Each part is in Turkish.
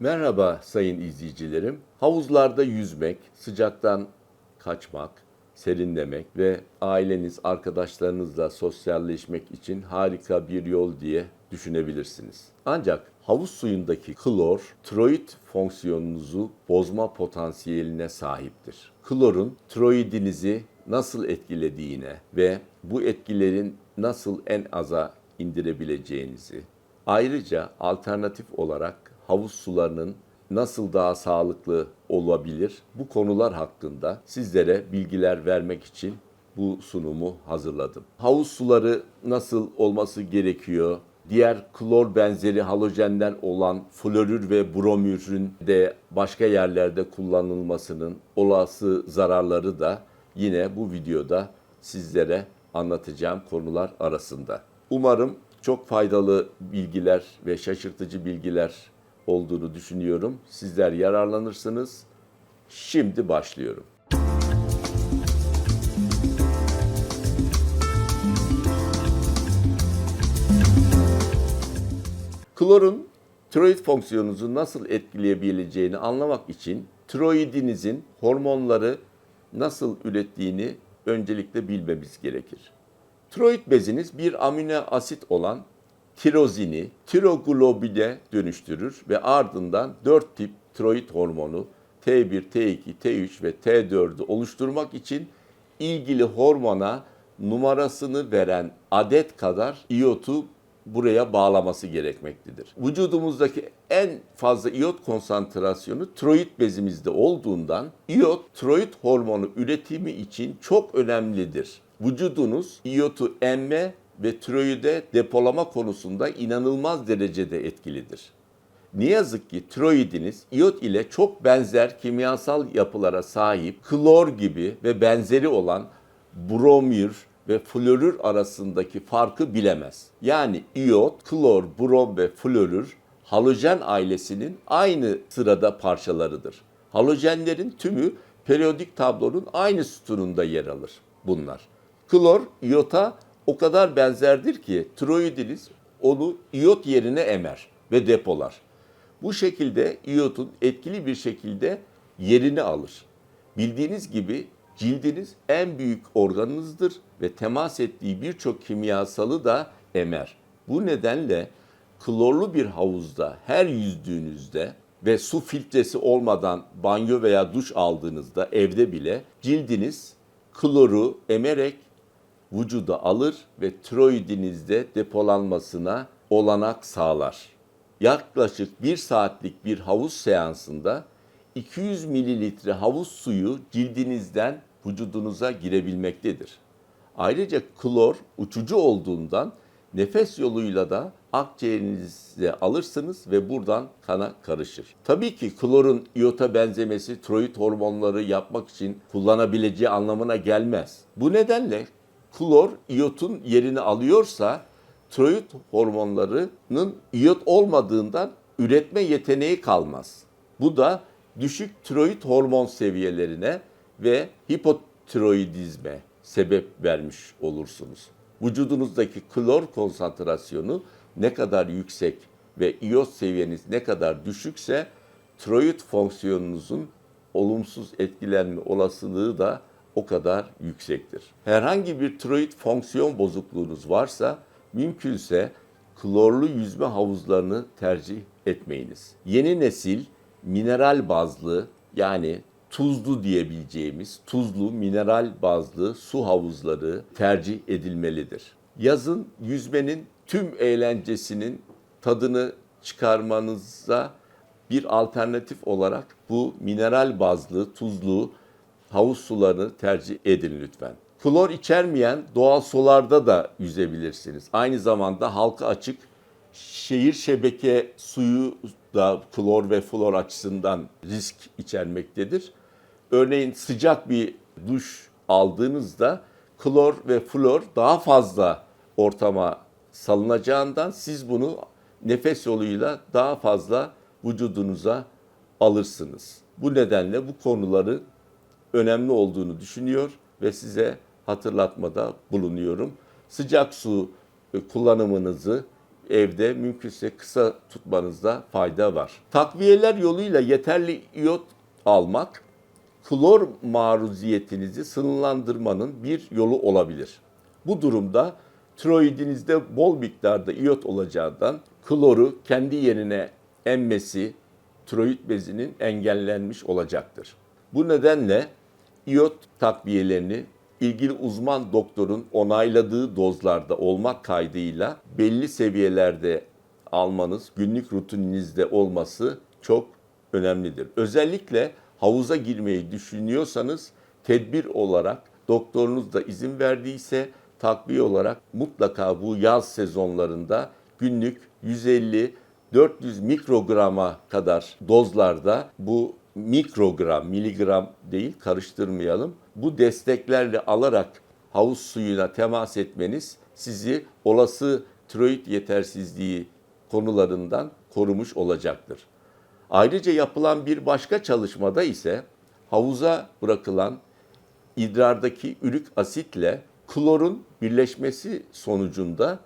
Merhaba sayın izleyicilerim. Havuzlarda yüzmek, sıcaktan kaçmak, serinlemek ve aileniz, arkadaşlarınızla sosyalleşmek için harika bir yol diye düşünebilirsiniz. Ancak havuz suyundaki klor, tiroid fonksiyonunuzu bozma potansiyeline sahiptir. Klorun tiroidinizi nasıl etkilediğine ve bu etkilerin nasıl en aza indirebileceğinizi, ayrıca alternatif olarak havuz sularının nasıl daha sağlıklı olabilir bu konular hakkında sizlere bilgiler vermek için bu sunumu hazırladım. Havuz suları nasıl olması gerekiyor? Diğer klor benzeri halojenden olan florür ve bromürün de başka yerlerde kullanılmasının olası zararları da yine bu videoda sizlere anlatacağım konular arasında. Umarım çok faydalı bilgiler ve şaşırtıcı bilgiler olduğunu düşünüyorum. Sizler yararlanırsınız. Şimdi başlıyorum. Klorun tiroid fonksiyonunuzu nasıl etkileyebileceğini anlamak için tiroidinizin hormonları nasıl ürettiğini öncelikle bilmemiz gerekir. Tiroid beziniz bir amino asit olan tirozini tiroglobule dönüştürür ve ardından 4 tip tiroid hormonu T1, T2, T3 ve T4'ü oluşturmak için ilgili hormona numarasını veren adet kadar iyotu buraya bağlaması gerekmektedir. Vücudumuzdaki en fazla iyot konsantrasyonu tiroid bezimizde olduğundan iyot tiroid hormonu üretimi için çok önemlidir. Vücudunuz iyotu emme ve tiroide depolama konusunda inanılmaz derecede etkilidir. Ne yazık ki tiroidiniz iyot ile çok benzer kimyasal yapılara sahip klor gibi ve benzeri olan bromür ve florür arasındaki farkı bilemez. Yani iyot, klor, brom ve florür halojen ailesinin aynı sırada parçalarıdır. Halojenlerin tümü periyodik tablonun aynı sütununda yer alır bunlar. Klor iyota o kadar benzerdir ki tiroidiniz onu iyot yerine emer ve depolar. Bu şekilde iyotun etkili bir şekilde yerini alır. Bildiğiniz gibi cildiniz en büyük organınızdır ve temas ettiği birçok kimyasalı da emer. Bu nedenle klorlu bir havuzda her yüzdüğünüzde ve su filtresi olmadan banyo veya duş aldığınızda evde bile cildiniz kloru emerek vücuda alır ve tiroidinizde depolanmasına olanak sağlar. Yaklaşık bir saatlik bir havuz seansında 200 mililitre havuz suyu cildinizden vücudunuza girebilmektedir. Ayrıca klor uçucu olduğundan nefes yoluyla da akciğerinize alırsınız ve buradan kana karışır. Tabii ki klorun iyota benzemesi tiroid hormonları yapmak için kullanabileceği anlamına gelmez. Bu nedenle klor iyotun yerini alıyorsa tiroid hormonlarının iyot olmadığından üretme yeteneği kalmaz. Bu da düşük tiroid hormon seviyelerine ve hipotiroidizme sebep vermiş olursunuz. Vücudunuzdaki klor konsantrasyonu ne kadar yüksek ve iyot seviyeniz ne kadar düşükse tiroid fonksiyonunuzun olumsuz etkilenme olasılığı da o kadar yüksektir. Herhangi bir tiroid fonksiyon bozukluğunuz varsa mümkünse klorlu yüzme havuzlarını tercih etmeyiniz. Yeni nesil mineral bazlı yani tuzlu diyebileceğimiz tuzlu mineral bazlı su havuzları tercih edilmelidir. Yazın yüzmenin tüm eğlencesinin tadını çıkarmanıza bir alternatif olarak bu mineral bazlı tuzlu havuz sularını tercih edin lütfen. Klor içermeyen doğal sularda da yüzebilirsiniz. Aynı zamanda halka açık şehir şebeke suyu da klor ve flor açısından risk içermektedir. Örneğin sıcak bir duş aldığınızda klor ve flor daha fazla ortama salınacağından siz bunu nefes yoluyla daha fazla vücudunuza alırsınız. Bu nedenle bu konuları önemli olduğunu düşünüyor ve size hatırlatmada bulunuyorum. Sıcak su kullanımınızı evde mümkünse kısa tutmanızda fayda var. Takviyeler yoluyla yeterli iyot almak klor maruziyetinizi sınırlandırmanın bir yolu olabilir. Bu durumda tiroidinizde bol miktarda iyot olacağından kloru kendi yerine emmesi tiroid bezinin engellenmiş olacaktır. Bu nedenle iyot takviyelerini ilgili uzman doktorun onayladığı dozlarda olmak kaydıyla belli seviyelerde almanız, günlük rutininizde olması çok önemlidir. Özellikle havuza girmeyi düşünüyorsanız tedbir olarak doktorunuz da izin verdiyse takviye olarak mutlaka bu yaz sezonlarında günlük 150 400 mikrograma kadar dozlarda bu mikrogram, miligram değil karıştırmayalım. Bu desteklerle alarak havuz suyuna temas etmeniz sizi olası tiroid yetersizliği konularından korumuş olacaktır. Ayrıca yapılan bir başka çalışmada ise havuza bırakılan idrardaki ürik asitle klorun birleşmesi sonucunda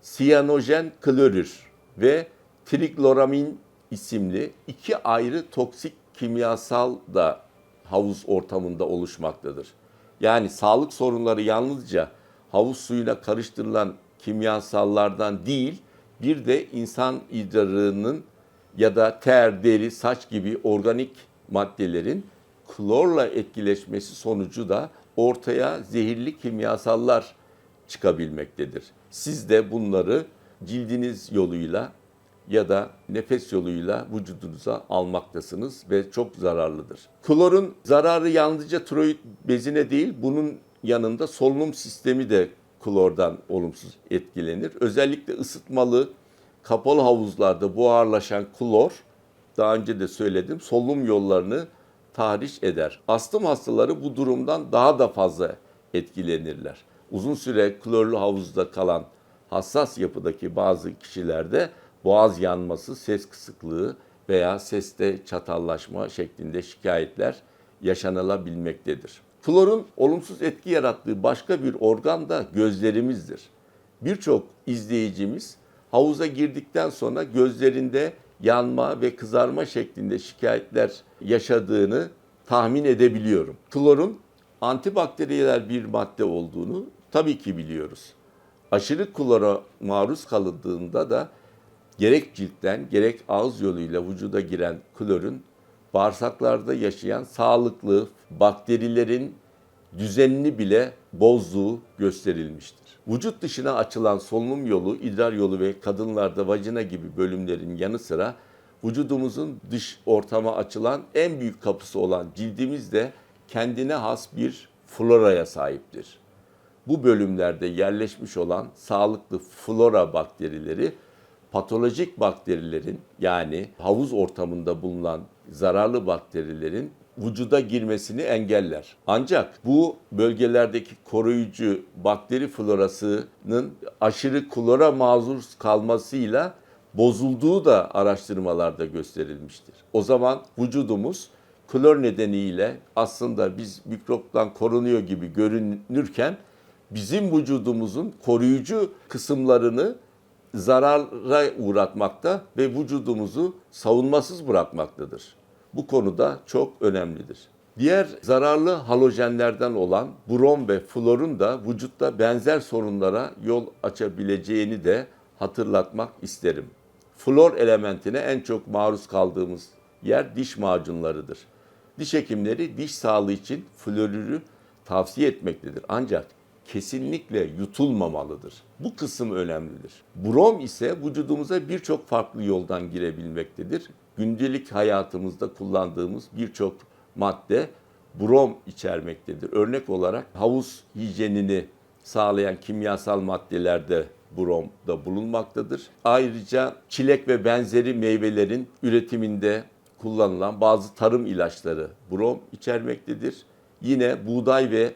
siyanojen klorür ve trikloramin isimli iki ayrı toksik kimyasal da havuz ortamında oluşmaktadır. Yani sağlık sorunları yalnızca havuz suyuna karıştırılan kimyasallardan değil, bir de insan idrarının ya da ter, deri, saç gibi organik maddelerin klorla etkileşmesi sonucu da ortaya zehirli kimyasallar çıkabilmektedir. Siz de bunları cildiniz yoluyla ya da nefes yoluyla vücudunuza almaktasınız ve çok zararlıdır. Klorun zararı yalnızca tiroid bezine değil, bunun yanında solunum sistemi de klordan olumsuz etkilenir. Özellikle ısıtmalı, kapalı havuzlarda buharlaşan klor, daha önce de söyledim, solunum yollarını tahriş eder. Astım hastaları bu durumdan daha da fazla etkilenirler. Uzun süre klorlu havuzda kalan hassas yapıdaki bazı kişilerde boğaz yanması, ses kısıklığı veya seste çatallaşma şeklinde şikayetler yaşanılabilmektedir. Klorun olumsuz etki yarattığı başka bir organ da gözlerimizdir. Birçok izleyicimiz havuza girdikten sonra gözlerinde yanma ve kızarma şeklinde şikayetler yaşadığını tahmin edebiliyorum. Klorun antibakteriyel bir madde olduğunu tabii ki biliyoruz. Aşırı klora maruz kalındığında da gerek ciltten gerek ağız yoluyla vücuda giren klorun bağırsaklarda yaşayan sağlıklı bakterilerin düzenini bile bozduğu gösterilmiştir. Vücut dışına açılan solunum yolu, idrar yolu ve kadınlarda vajina gibi bölümlerin yanı sıra vücudumuzun dış ortama açılan en büyük kapısı olan cildimiz de kendine has bir floraya sahiptir. Bu bölümlerde yerleşmiş olan sağlıklı flora bakterileri patolojik bakterilerin yani havuz ortamında bulunan zararlı bakterilerin vücuda girmesini engeller. Ancak bu bölgelerdeki koruyucu bakteri florasının aşırı klora mazur kalmasıyla bozulduğu da araştırmalarda gösterilmiştir. O zaman vücudumuz klor nedeniyle aslında biz mikroptan korunuyor gibi görünürken bizim vücudumuzun koruyucu kısımlarını zarara uğratmakta ve vücudumuzu savunmasız bırakmaktadır. Bu konuda çok önemlidir. Diğer zararlı halojenlerden olan brom ve florun da vücutta benzer sorunlara yol açabileceğini de hatırlatmak isterim. Flor elementine en çok maruz kaldığımız yer diş macunlarıdır. Diş hekimleri diş sağlığı için florürü tavsiye etmektedir. Ancak kesinlikle yutulmamalıdır. Bu kısım önemlidir. Brom ise vücudumuza birçok farklı yoldan girebilmektedir. Gündelik hayatımızda kullandığımız birçok madde brom içermektedir. Örnek olarak havuz hijyenini sağlayan kimyasal maddelerde brom da bulunmaktadır. Ayrıca çilek ve benzeri meyvelerin üretiminde kullanılan bazı tarım ilaçları brom içermektedir. Yine buğday ve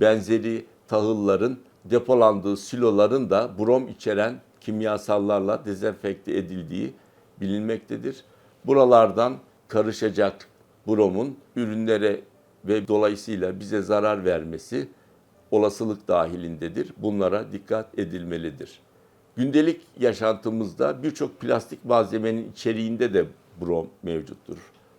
benzeri tahılların depolandığı siloların da brom içeren kimyasallarla dezenfekte edildiği bilinmektedir. Buralardan karışacak bromun ürünlere ve dolayısıyla bize zarar vermesi olasılık dahilindedir. Bunlara dikkat edilmelidir. Gündelik yaşantımızda birçok plastik malzemenin içeriğinde de brom mevcuttur.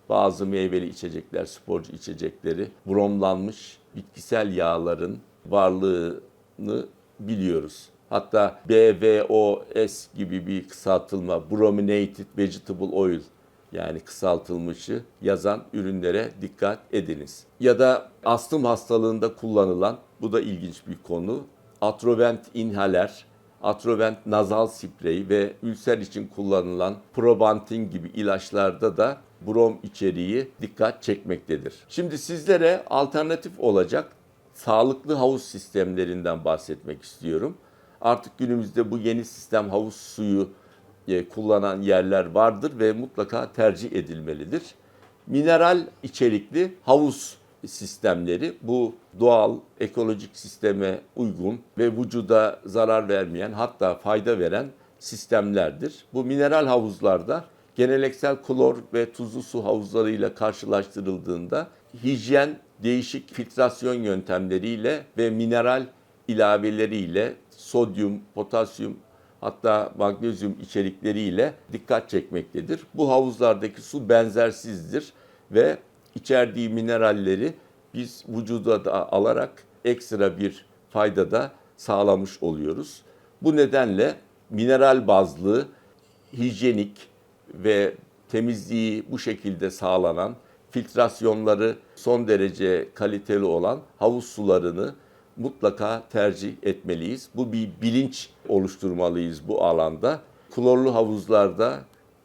Bazı meyveli içecekler, sporcu içecekleri bromlanmış bitkisel yağların varlığını biliyoruz. Hatta BVOS gibi bir kısaltılma, Brominated Vegetable Oil yani kısaltılmışı yazan ürünlere dikkat ediniz. Ya da astım hastalığında kullanılan, bu da ilginç bir konu, Atrovent inhaler, Atrovent nazal sprey ve ülser için kullanılan Probantin gibi ilaçlarda da brom içeriği dikkat çekmektedir. Şimdi sizlere alternatif olacak sağlıklı havuz sistemlerinden bahsetmek istiyorum. Artık günümüzde bu yeni sistem havuz suyu e, kullanan yerler vardır ve mutlaka tercih edilmelidir. Mineral içerikli havuz sistemleri bu doğal ekolojik sisteme uygun ve vücuda zarar vermeyen hatta fayda veren sistemlerdir. Bu mineral havuzlarda geleneksel klor ve tuzlu su havuzlarıyla karşılaştırıldığında hijyen değişik filtrasyon yöntemleriyle ve mineral ilaveleriyle sodyum, potasyum hatta magnezyum içerikleriyle dikkat çekmektedir. Bu havuzlardaki su benzersizdir ve içerdiği mineralleri biz vücuda da alarak ekstra bir fayda da sağlamış oluyoruz. Bu nedenle mineral bazlı, hijyenik ve temizliği bu şekilde sağlanan, filtrasyonları son derece kaliteli olan havuz sularını mutlaka tercih etmeliyiz. Bu bir bilinç oluşturmalıyız bu alanda. Klorlu havuzlarda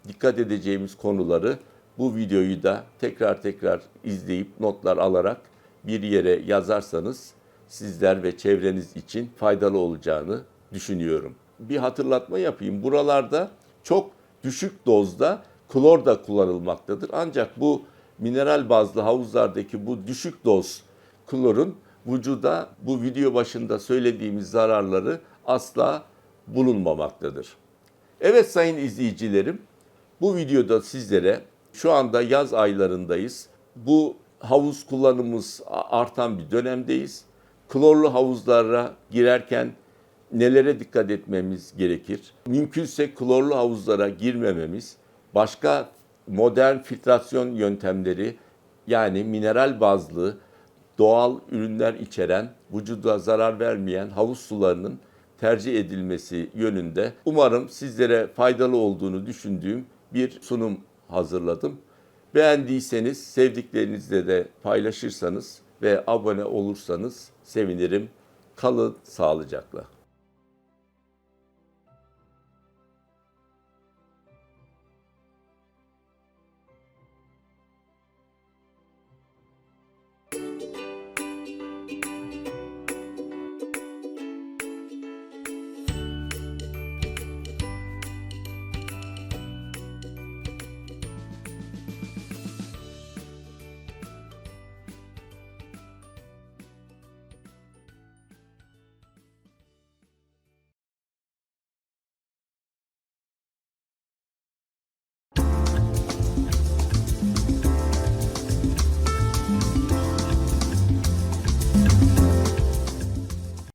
dikkat edeceğimiz konuları bu videoyu da tekrar tekrar izleyip notlar alarak bir yere yazarsanız sizler ve çevreniz için faydalı olacağını düşünüyorum. Bir hatırlatma yapayım. Buralarda çok düşük dozda klor da kullanılmaktadır. Ancak bu mineral bazlı havuzlardaki bu düşük doz klorun vücuda bu video başında söylediğimiz zararları asla bulunmamaktadır. Evet sayın izleyicilerim, bu videoda sizlere şu anda yaz aylarındayız. Bu havuz kullanımımız artan bir dönemdeyiz. Klorlu havuzlara girerken nelere dikkat etmemiz gerekir? Mümkünse klorlu havuzlara girmememiz, başka modern filtrasyon yöntemleri yani mineral bazlı doğal ürünler içeren, vücuda zarar vermeyen havuz sularının tercih edilmesi yönünde umarım sizlere faydalı olduğunu düşündüğüm bir sunum hazırladım. Beğendiyseniz sevdiklerinizle de paylaşırsanız ve abone olursanız sevinirim. Kalın sağlıcakla.